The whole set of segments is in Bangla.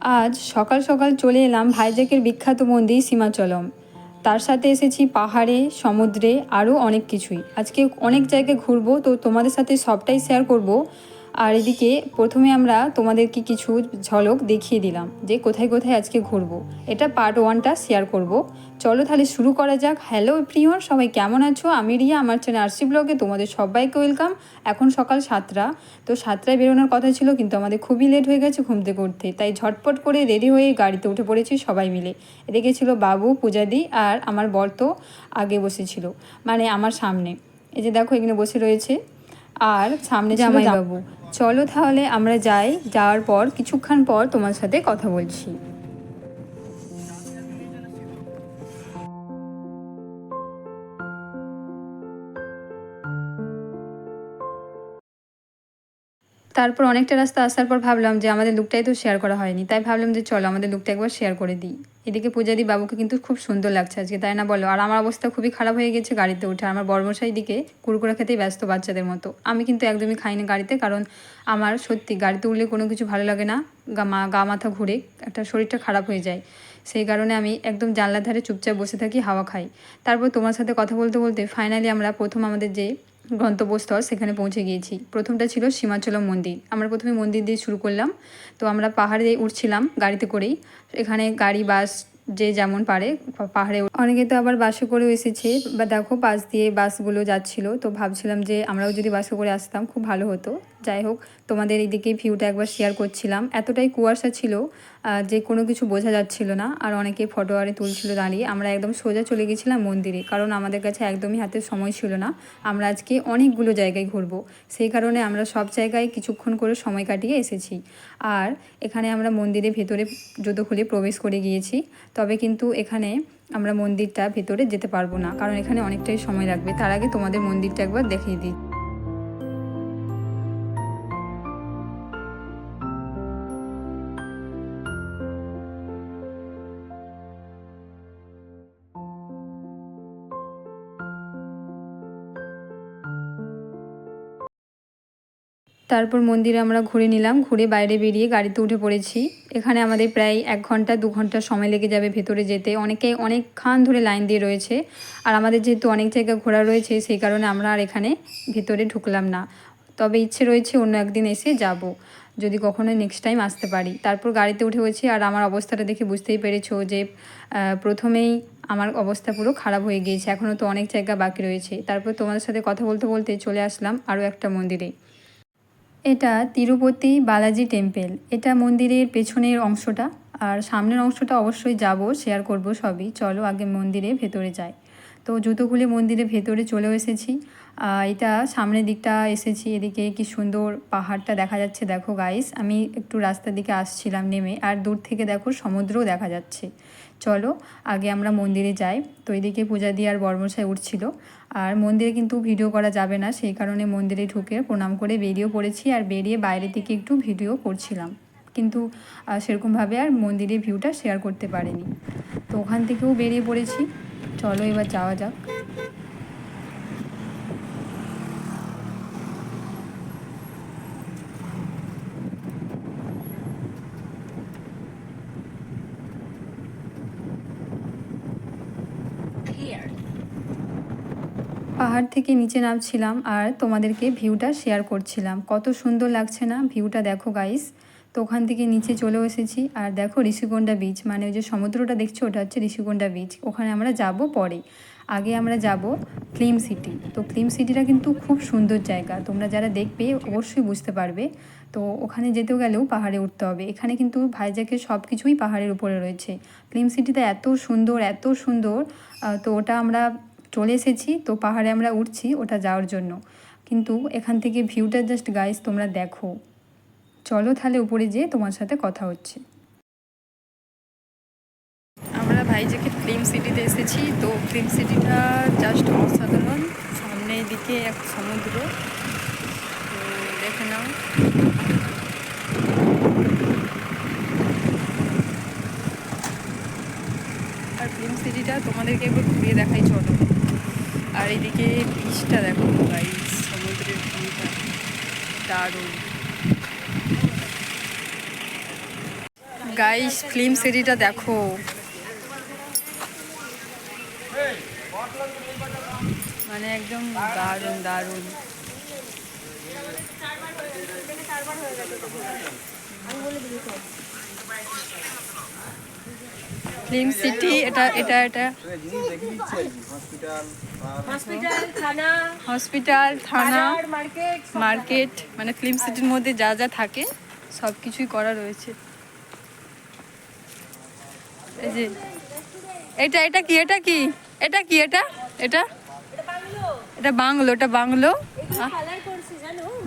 আজ সকাল সকাল চলে এলাম ভাইজ্যাকের বিখ্যাত মন্দির সীমাচলম। তার সাথে এসেছি পাহাড়ে, সমুদ্রে, আরও অনেক কিছুই। আজকে অনেক জায়গায় ঘুরবো, তো তোমাদের সাথে সবটাই শেয়ার করব। আর এদিকে প্রথমে আমরা তোমাদেরকে কিছু ঝলক দেখিয়ে দিলাম যে কোথায় কোথায় আজকে ঘুরবো। এটা পার্ট ওয়ানটা শেয়ার করব। চলো তাহলে শুরু করা যাক। হ্যালো প্রিয়ন সবাই কেমন আছো? আমি রিয়া আমার চ্যানেল আরসি ব্লগে তোমাদের সবাইকে ওয়েলকাম এখন সকাল সাতটা। তো সাতটায় বেরোনোর কথা ছিল কিন্তু আমাদের খুবই লেট হয়ে গেছে ঘুমতে করতে তাই ঝটপট করে রেডি হয়ে গাড়িতে উঠে পড়েছি সবাই মিলে। এদিকে ছিল বাবু পূজাদি আর আমার বর তো আগে বসেছিল মানে আমার সামনে। এই যে দেখো এখানে বসে রয়েছে। আর সামনে জামাই বাবু চলো তাহলে আমরা যাই যাওয়ার পর কিছুক্ষণ পর তোমার সাথে কথা বলছি। তারপর অনেকটা রাস্তা আসার পর ভাবলাম যে আমাদের লুকটাই তো শেয়ার করা হয়নি। তাই ভাবলাম যে চলো আমাদের লুকটা একবার শেয়ার করে দিই। এদিকে পূজাদি বাবুকে কিন্তু খুব সুন্দর লাগছে আজকে, তাই না বলো? আর আমার অবস্থা খুবই খারাপ হয়ে গেছে গাড়িতে উঠে। আমার বর্মশাই দিকে কুরকুরা খেতেই ব্যস্ত বাচ্চাদের মতো। আমি কিন্তু একদমই খাইনি গাড়িতে, কারণ আমার সত্যি গাড়িতে উঠলে কোনো কিছু ভালো লাগে না। মা, গা মাথা ঘুরে একটা শরীরটা খারাপ হয়ে যায়। সেই কারণে আমি একদম জানলার ধারে চুপচাপ বসে থাকি, হাওয়া খাই। তারপর তোমার সাথে কথা বলতে বলতে ফাইনালি আমরা প্রথম আমাদের যে গন্তব্যস্থল, সেখানে পৌঁছে গিয়েছি। প্রথমটা ছিল সীমাচলম মন্দির। আমরা প্রথমে মন্দির দিয়ে শুরু করলাম। তো আমরা পাহাড়ে উঠছিলাম গাড়িতে করেই। এখানে গাড়ি, বাস যে যেমন পারে পাহাড়ে অনেকে তো আবার বাসে করেও এসেছে। বা দেখো, পাশ দিয়ে বাসগুলো যাচ্ছিল। তো ভাবছিলাম যে আমরাও যদি বাসে করে আসতাম, খুব ভালো হতো। যাই হোক, তোমাদের এইদিকে ভিউটা একবার শেয়ার করছিলাম। এতটাই কুয়াশা ছিল যে কোনো কিছু বোঝা যাচ্ছিল না। আর অনেকে ফটো আরে তুলছিল দাঁড়িয়ে। আমরা একদম সোজা চলে গেছিলাম মন্দিরে, কারণ আমাদের কাছে একদমই হাতে সময় ছিল না। আমরা আজকে অনেকগুলো জায়গায় ঘুরবো। সেই কারণে আমরা সব জায়গায় কিছুক্ষণ করে সময় কাটিয়ে এসেছি। আর এখানে আমরা মন্দিরে ভেতরে জুতো খুলে প্রবেশ করে গিয়েছি, তবে কিন্তু এখানে আমরা মন্দিরটা ভেতরে যেতে পারব না। কারণ এখানে অনেকটাই সময় লাগবে। তার আগে তোমাদের মন্দিরটা একবার দেখিয়ে দিই। তারপর মন্দিরে আমরা ঘুরে নিলাম, ঘুরে বাইরে বেরিয়ে গাড়িতে উঠে পড়েছি। এখানে আমাদের প্রায় এক ঘণ্টা, দু ঘণ্টা সময় লেগে যাবে ভেতরে যেতে। অনেকে অনেকক্ষণ ধরে লাইন দিয়ে রয়েছে। আর আমাদের যেহেতু অনেক জায়গা ঘোরা রয়েছে, সেই কারণে আমরা আর এখানে ভেতরে ঢুকলাম না। তবে ইচ্ছে রয়েছে অন্য একদিন এসে যাব, যদি কখনো নেক্সট টাইম আসতে পারি। তারপর গাড়িতে উঠে হয়েছি আর আমার অবস্থাটা দেখে বুঝতেই পেরেছ যে প্রথমেই আমার অবস্থা পুরো খারাপ হয়ে গিয়েছে। এখনও তো অনেক জায়গা বাকি রয়েছে। তারপর তোমাদের সাথে কথা বলতে বলতে চলে আসলাম আরও একটা মন্দিরে। এটা তিরুপতি বালাজি টেম্পেল। এটা মন্দিরের পেছনের অংশটা। আর সামনের অংশটা অবশ্যই যাব শেয়ার করব সবই। চলো আগে মন্দিরে ভেতরে যাই। তো জুতো খুলে মন্দিরে ভেতরে চলেও এসেছি এটা সামনের দিকটা এসেছি, এদিকে কি সুন্দর পাহাড়টা দেখা যাচ্ছে। দেখো গাইস আমি একটু রাস্তার দিকে আসছিলাম নেমে, আর দূর থেকে দেখো সমুদ্রও দেখা যাচ্ছে। চলো, আগে আমরা মন্দিরে যাই। তো এদিকে পূজা দিয়ে আর বর্মশাই উঠছিল। আর মন্দিরে কিন্তু ভিডিও করা যাবে না, সেই কারণে মন্দিরে ঢুকে প্রণাম করে বেরিয়েও পড়েছি আর বেরিয়ে বাইরে থেকে একটু ভিডিও করছিলাম। কিন্তু সেরকমভাবে আর মন্দিরের ভিউটা শেয়ার করতে পারিনি। তো ওখান থেকেও বেরিয়ে পড়েছি। চলো এবার যাওয়া যাক। পাহাড় থেকে নিচে নামছিলাম আর তোমাদেরকে ভিউটা শেয়ার করছিলাম। কত সুন্দর লাগছে না? ভিউটা দেখো গাইস তো ওখান থেকে নিচে চলেও এসেছি। আর দেখো ঋষিকোণ্ডা বিচ মানে ওই যে সমুদ্রটা দেখছ, ওটা হচ্ছে ঋষিকোণ্ডা বিচ ওখানে আমরা যাব পরে। আগে আমরা যাব ক্লিম সিটি তো ক্লিম সিটিটা কিন্তু খুব সুন্দর জায়গা। তোমরা যারা দেখবে অবশ্যই বুঝতে পারবে। তো ওখানে যেতেও গেলেও পাহাড়ে উঠতে হবে। এখানে কিন্তু ভাইজ্যাকের সব কিছুই পাহাড়ের উপরে রয়েছে। ক্লিম সিটিটা এত সুন্দর এত সুন্দর। তো ওটা আমরা চলে এসেছি, তো পাহাড়ে আমরা উঠছি ওটা যাওয়ার জন্য। কিন্তু এখান থেকে ভিউটা জাস্ট গাইস তোমরা দেখো। চলো তাহলে উপরে যেয়ে তোমার সাথে কথা হচ্ছে। আমরা ভাইজাকে ফিল্ম সিটিতে এসেছি, তো ফিল্ম সিটিটা জাস্ট অসাধারণ। সামনে দিকে এক সমুদ্র। দেখে নাও। আর ফিল্ম সিটিটা তোমাদেরকে একবার ঘুরিয়ে দেখাই, চলো। আর এদিকে বিচটা দেখো গাইস সমুদ্রের ভিউটা দারুণ। গাইস ফিল্ম সিটিটা দেখো। মানে একদম দারুণ দারুণ। ফিল্ম সিটি এটা এটা এটা। হসপিটাল থানা মার্কেট মানে ফিল্ম সিটির মধ্যে যা যা থাকে সব কিছুই করা রয়েছে। এই যে এটা এটা কি এটা কি? এটা কি এটা? এটা? এটা বাংলো এটা বাংলো।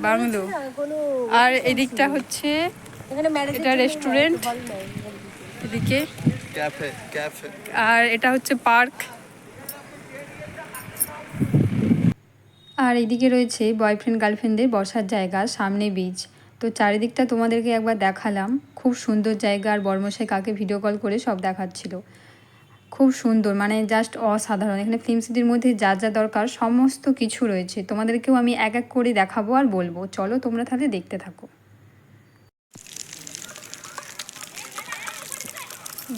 বাংলো। আর এদিকটা হচ্ছে এটা রেস্টুরেন্ট এদিকে ক্যাফে ক্যাফে। আর এটা হচ্ছে পার্ক। আর এদিকে রয়েছে বয়ফ্রেন্ড, গার্লফ্রেন্ডদের বসার জায়গা, সামনে বিচ তো চারিদিকটা তোমাদেরকে একবার দেখালাম। খুব সুন্দর জায়গা আর বর্মশাই কাকে ভিডিও কল করে সব দেখাচ্ছিল। খুব সুন্দর মানে জাস্ট অসাধারণ। এখানে ফিল্ম সিটির মধ্যে যা যা দরকার, সমস্ত কিছু রয়েছে। তোমাদেরকেও আমি এক এক করে দেখাবো আর বলব। চলো তোমরা তাহলে দেখতে থাকো।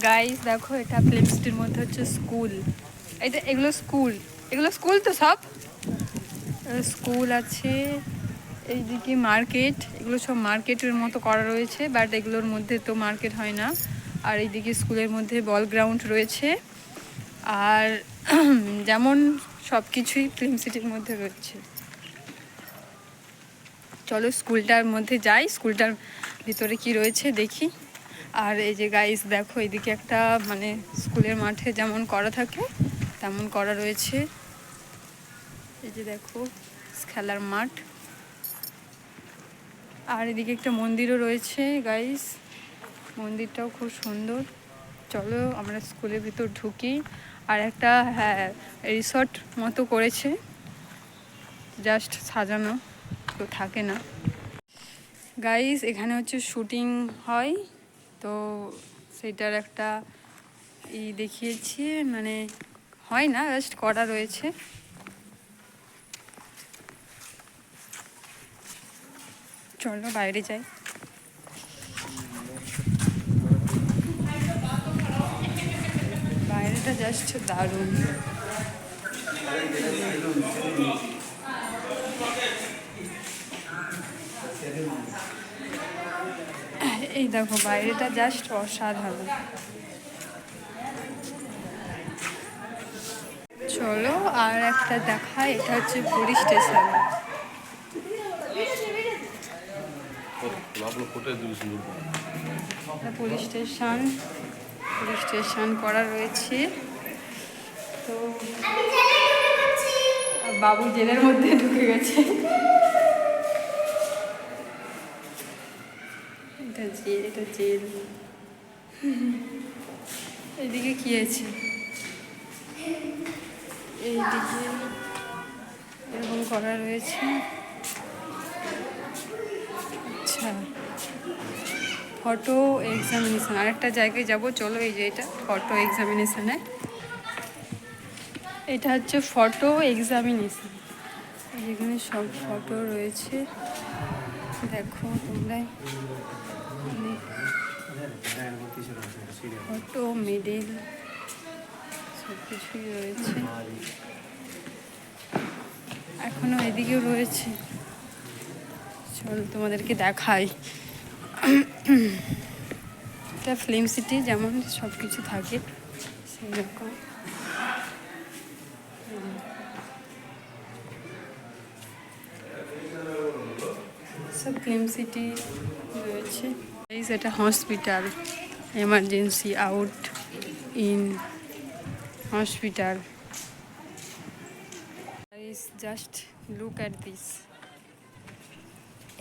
গাইস দেখো, এটা ফিল্ম সিটির মধ্যে হচ্ছে স্কুল এটা এগুলো স্কুল এগুলো স্কুল তো সব? স্কুল আছে, এইদিকে মার্কেট এগুলো সব মার্কেটের মতো করা রয়েছে বাট এগুলোর মধ্যে তো মার্কেট হয় না। আর এইদিকে স্কুলের মধ্যে বল গ্রাউন্ড রয়েছে। আর যেমন সব কিছুই ফিল্ম সিটির মধ্যে রয়েছে। চলো স্কুলটার মধ্যে যাই। স্কুলটার ভিতরে কি রয়েছে দেখি। আর এই যে গাইস দেখো এদিকে একটা মানে স্কুলের মাঠে যেমন করা থাকে, তেমন করা রয়েছে। এই যে দেখো, খেলার মাঠ। আর এদিকে একটা মন্দিরও রয়েছে গাইস মন্দিরটাও খুব সুন্দর। চলো আমরা স্কুলের ভিতর ঢুকি। আর একটা হ্যাঁ রিসর্ট মতো করেছে। জাস্ট সাজানো তো থাকে না। গাইস এখানে হচ্ছে শুটিং হয়। তো সেটার একটা ই দেখিয়েছি মানে হয় না জাস্ট করা রয়েছে। চলো বাইরে যাই। বাইরেটা জাস্ট দারুণ। এই দেখো বাইরেটা জাস্ট অসাধারণ। চলো আর একটা দেখা এটা হচ্ছে Puri station. Police station. Police station করা রয়েছে। তো বাবু জেলের মধ্যে ঢুকে গেছে। এটা জেল এটা জেল এদিকে কি আছে? এইদিকে এরকম করা রয়েছে। আচ্ছা। ফটো এক্সামিনেশন আরেকটা জায়গায় যাব, চলো এই যে এটা ফটো এক্সামিনেশনে এটা হচ্ছে ফটো এক্সামিনেশন যেখানে সব ফটো রয়েছে। দেখো তোমরা ফটো, মেডেল সব কিছুই রয়েছে। এখনও এদিকেও রয়েছে। চল তোমাদেরকে দেখাই। ফিল্ম সিটি যেমন সব কিছু থাকে সেই সব ফিল্ম সিটি রয়েছে। এই সেটা hospital emergency out in hospital just look at this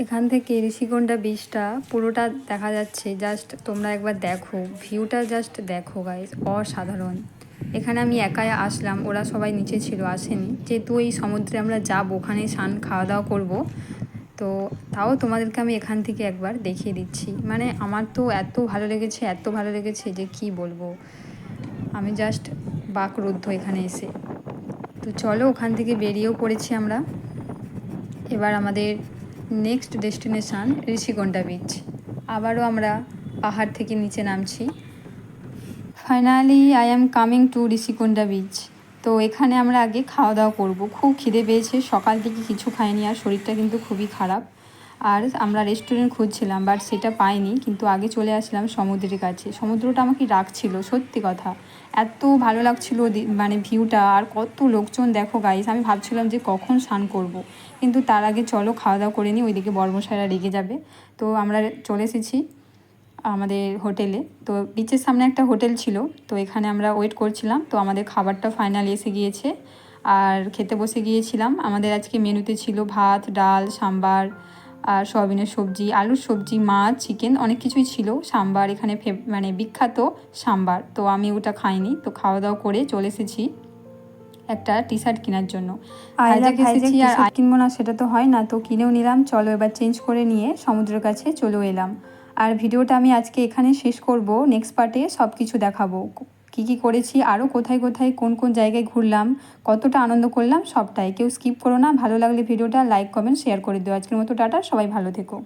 এখান থেকে ঋষিকোণ্ডা বীজটা পুরোটা দেখা যাচ্ছে। জাস্ট তোমরা একবার দেখো। ভিউটা জাস্ট দেখো গাইজ অসাধারণ। এখানে আমি একাই আসলাম। ওরা সবাই নিচে ছিল, আসেনি। যেহেতু এই সমুদ্রে আমরা যাব ওখানে স্নান খাওয়া দাওয়া করব। তো তাও তোমাদেরকে আমি এখান থেকে একবার দেখিয়ে দিচ্ছি। মানে আমার তো এত ভালো লেগেছে, এত ভালো লেগেছে যে কি বলব? আমি জাস্ট বাকরুদ্ধ এখানে এসে। তো চলো ওখান থেকে বেরিয়েও পড়েছি আমরা। এবার আমাদের নেক্সট ডেস্টিনেশান ঋষিকোণ্ডা বিচ আবারও আমরা পাহাড় থেকে নিচে নামছি। Finally I am coming to Rushikonda beach তো এখানে আমরা আগে খাওয়া দাওয়া করব। খুব খিদে পেয়েছে, সকাল থেকে কিছু খাইনি আর শরীরটা কিন্তু খুবই খারাপ। আর আমরা রেস্টুরেন্ট খুঁজছিলাম বাট সেটা পাইনি। কিন্তু আগে চলে আসলাম সমুদ্রের কাছে। সমুদ্রটা আমাকে রাখছিল সত্যি কথা। এত ভালো লাগছিল মানে ভিউটা, আর কত লোকজন দেখো গাইস আমি ভাবছিলাম যে কখন স্নান করব। কিন্তু তার আগে চলো খাওয়া দাওয়া করে নিই, ওইদিকে বর্মশাইরা রেগে যাবে। তো আমরা চলে এসেছি। আমাদের হোটেলে। তো বিচের সামনে একটা হোটেল ছিল তো এখানে আমরা ওয়েট করছিলাম। তো আমাদের খাবারটা ফাইনালি এসে গিয়েছে। আর খেতে বসে গিয়েছিলাম। আমাদের আজকে মেনুতে ছিল ভাত ডাল সাম্বার আর সয়াবিনের সবজি আলুর সবজি মাছ চিকেন অনেক কিছুই ছিল। সাম্বার এখানে মানে বিখ্যাত সাম্বার। তো আমি ওটা খাইনি। তো খাওয়া দাওয়া করে চলে এসেছি একটা টি শার্ট কেনার জন্য। এসেছি আর কিনবো না সেটা তো হয় না। তো কিনেও নিলাম। চলো এবার চেঞ্জ করে নিয়ে সমুদ্রের কাছে চলেও এলাম। আর ভিডিওটা আমি আজকে এখানে শেষ করব। নেক্সট পার্টে সব কিছু দেখাবো। কী কী করেছি আরও কোথায় কোথায়, কোন কোন জায়গায় ঘুরলাম, কতটা আনন্দ করলাম, সবটাই। কেউ স্কিপ করো না। ভালো লাগলে ভিডিওটা লাইক কমেন্ট শেয়ার করে দিও। আজকের মতো টাটা। সবাই ভালো থেকো।